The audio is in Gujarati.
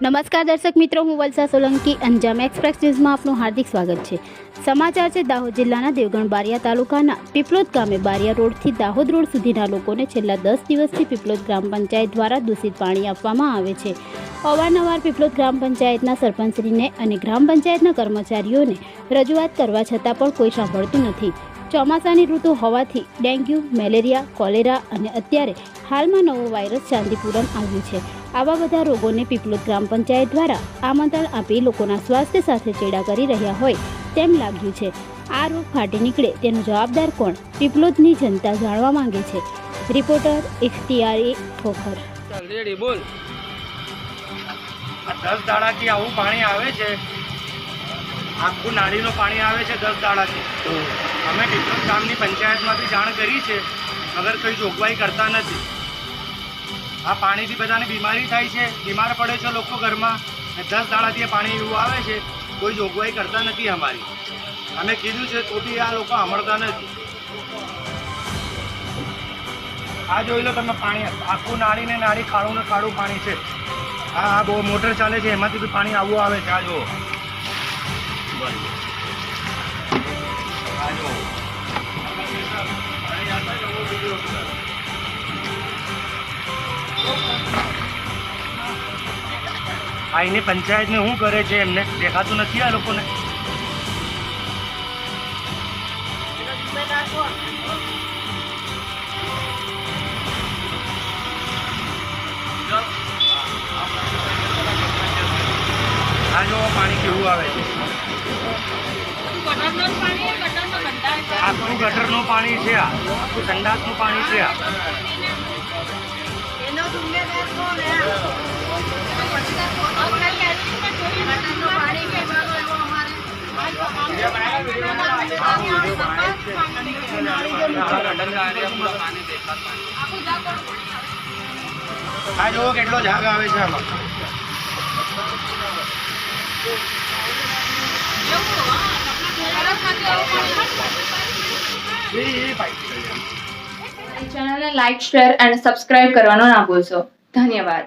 નમસ્કાર દર્શક મિત્રો, હું વલસા સોલંકી, અંજામ એક્સપ્રેસ ન્યૂઝમાં આપનું હાર્દિક સ્વાગત છે. સમાચાર છે, દાહોદ જિલ્લાના દેવગણ બારિયા તાલુકાના પીપલોદ ગામે. બારિયા રોડથી દાહોદ રોડ સુધીના લોકોને છેલ્લા દસ દિવસથી પીપલોદ ગ્રામ પંચાયત દ્વારા દૂષિત પાણી આપવામાં આવે છે. અવારનવાર પીપલોદ ગ્રામ પંચાયતના સરપંચશ્રીને અને ગ્રામ પંચાયતના કર્મચારીઓને રજૂઆત કરવા છતાં પણ કોઈ સાંભળતું નથી. ચોમાસાની ઋતુ હોવાથી ડેન્ગ્યુ, મેલેરિયા, કોલેરા અને અત્યારે હાલમાં નવો વાયરસ ચાંદીપુરમ આવ્યું છે. આવા બધા રોગોને પીપલોદ ગ્રામ પંચાયત દ્વારા આમંત્રણ આપી લોકોના સ્વાસ્થ્ય સાથે ચેડા કરી રહ્યા હોય તેમ લાગ્યું છે. આ રોગ ફાટી નીકળે તેનો જવાબદાર કોણ? પીપલોદની જનતા જાણવા માંગે છે. રિપોર્ટર ઇખ્તિયારી ખોખર. ચાલ રેડી બોલ. દસ દાડાથી આવું પાણી આવે છે. આખું નાળીનું પાણી આવે છે દસ દાડાથી. અમે પીપલોદ ગામની પંચાયતમાંથી જાણ કરી છે. અગર કોઈ જોગવાઈ કરતા નથી. આ પાણીથી બધાને બીમારી થાય છે, બીમાર પડે છે લોકો ઘરમાં. દસ દાડાથી પાણી એવું આવે છે, કોઈ જોગવાઈ કરતા નથી અમારી. અમે કીધું છે તો બી આ લોકો સાંભળતા નથી. આ જોઈ લો તમે પાણી, આખું નાળીને નાળી ખાડું ને ખાડું પાણી છે. આ આ બહુ મોટર ચાલે છે, એમાંથી બી પાણી આવું આવે છે. આ જુઓ. આ જુઓ. એની પંચાયતને શું કરે છે એમને? દેખાતું નથી આ લોકોને? આ જુઓ પાણી કેવું આવે છે. આખું ગટરનું પાણી છે આ? આખું સંડાસનું પાણી છે આ. આ જુઓ કેટલો જાગ આવે છે આમાં. ચેનલને લાઇક શેર, અને સબસ્ક્રાઇબ કરવાનો ના ભૂલશો. ધન્યવાદ.